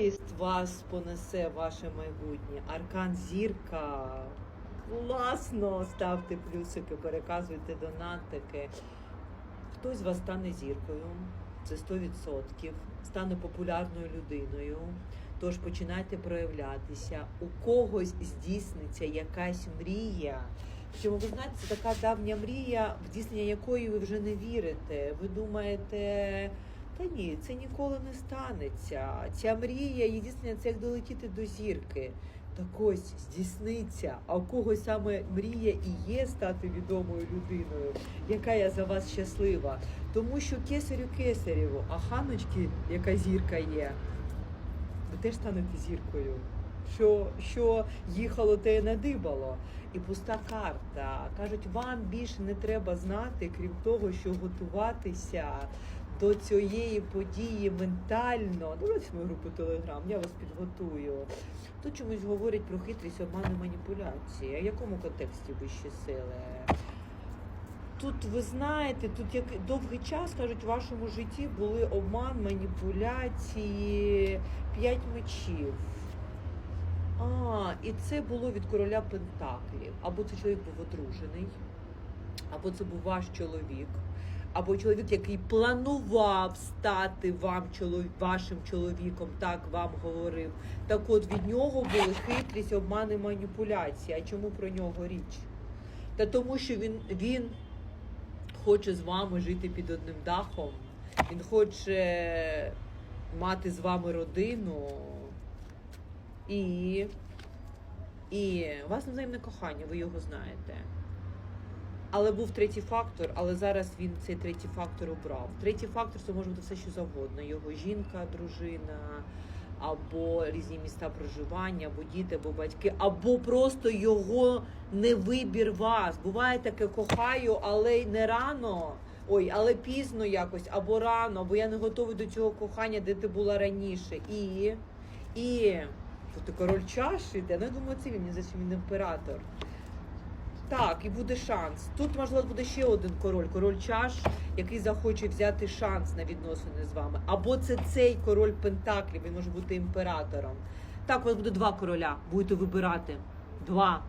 поїзд вас понесе ваше майбутнє. Аркан зірка. Класно! Ставте плюсики, переказуйте донатики. Хтось з вас стане зіркою, це 100%, стане популярною людиною. Тож починайте проявлятися. У когось здійсниться якась мрія. Причому ви знаєте, це така давня мрія, в здійснення якої ви вже не вірите. Ви думаєте, та ні, це ніколи не станеться. Ця мрія, здійснення це як долетіти до зірки. Так ось здійсниться. А у когось саме мрія і є стати відомою людиною, яка я за вас щаслива. Тому що кесарю кесарєву, а ханочки, яка зірка є, ви теж станете зіркою. Що, що їхало, те й надибало. І пуста карта. Кажуть, вам більше не треба знати, крім того, що готуватися до цієї події ментально. Давайте мою групу Телеграм, я вас підготую. Тут чомусь говорять про хитрість, обман і маніпуляції. В якому контексті вищі сили? Тут ви знаєте, тут як довгий час кажуть, в вашому житті були обман, маніпуляції, п'ять мечів. А, і це було від короля Пентаклів. Або це чоловік був одружений, або це був ваш чоловік, або чоловік, який планував стати вам чолов... вашим чоловіком, так вам говорив. Так от від нього були хитрість, обман і маніпуляції. А чому про нього річ? Та тому, що він, він хоче з вами жити під одним дахом, він хоче мати з вами родину. І, і у вас взаємне кохання, ви його знаєте. Але був третій фактор, але зараз він цей третій фактор обрав. Третій фактор це може бути все, що завгодно. Його жінка, дружина, або різні міста проживання, або діти, або батьки, або просто його не вибір вас. Буває таке кохаю, але й не рано. Ой, але пізно якось, або рано, або я не готовий до цього кохання, де ти була раніше. І. І. Тут король чаш іде. Ну, я думаю, це він, не зовсім він імператор. Так, і буде шанс. Тут, можливо, буде ще один король, король чаш, який захоче взяти шанс на відносини з вами. Або це цей король Пентаклів, він може бути імператором. Так, у вас буде два короля, будете вибирати. Два.